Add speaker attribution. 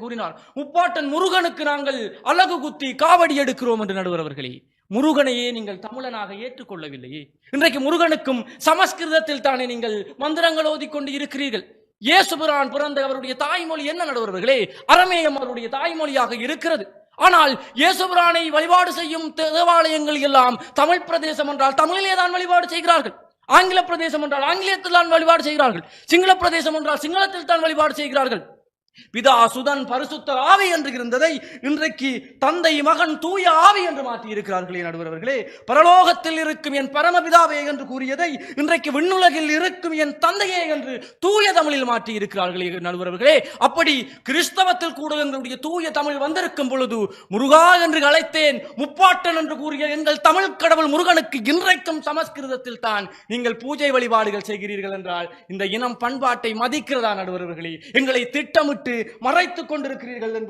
Speaker 1: கூறினார் உப்பாட்டன் முருகனுக்கு நாங்கள் அழகு குத்தி காவடி எடுக்கிறோம் என்று நடுவர் அவர்களே முருகனையே நீங்கள் தமிழனாக ஏற்றுக்கொள்ளவில்லையே. இன்றைக்கு முருகனுக்கும் சமஸ்கிருதத்தில் தானே நீங்கள் மந்திரங்கள் ஓதிக்கொண்டு இருக்கிறீர்கள். இயேசுபிரான் பிறந்த அவருடைய தாய்மொழி என்ன நடுவர்களே அரமேயம் அவருடைய தாய்மொழியாக இருக்கிறது. ஆனால் இயேசுபிரானை வழிபாடு செய்யும் தேவாலயங்கள் எல்லாம் தமிழ் பிரதேசம் என்றால் தமிழிலே தான் வழிபாடு செய்கிறார்கள். ஆங்கில பிரதேசம் என்றால் ஆங்கிலத்தில் தான் வழிபாடு செய்கிறார்கள். சிங்கள பிரதேசம் என்றால் சிங்களத்தில் தான் வழிபாடு செய்கிறார்கள். பிதா சுதன் பரிசுத்த ஆவி என்று இருந்ததை இன்றைக்கு தந்தை மகன் தூய ஆவி என்று மாற்றி இருக்கிறார்களே நடுவர்களே பரலோகத்தில் இருக்கும் என் பரமபிதாவே என்று கூறியதை இன்றைக்கு விண்ணுலகில் இருக்கும் என் தந்தையே என்று தூய தமிழில் மாற்றி இருக்கிறார்களே நடுவர்களே அப்படி கிறிஸ்தவத்தில் கூட எங்களுடைய தூய தமிழ் வந்திருக்கும் பொழுது முருகா என்று அழைத்தேன் முப்பாட்டன் என்று கூறிய எங்கள் தமிழ் கடவுள் முருகனுக்கு இன்றைக்கும் சமஸ்கிருதத்தில் தான் நீங்கள் பூஜை வழிபாடுகள் செய்கிறீர்கள் என்றால் இந்த இனம் பண்பாட்டை மதிக்கிறதா நடுவர்களே எங்களை திட்டமிட்டு மறைத்துக் கொண்டிருக்கிறீர்கள் என்று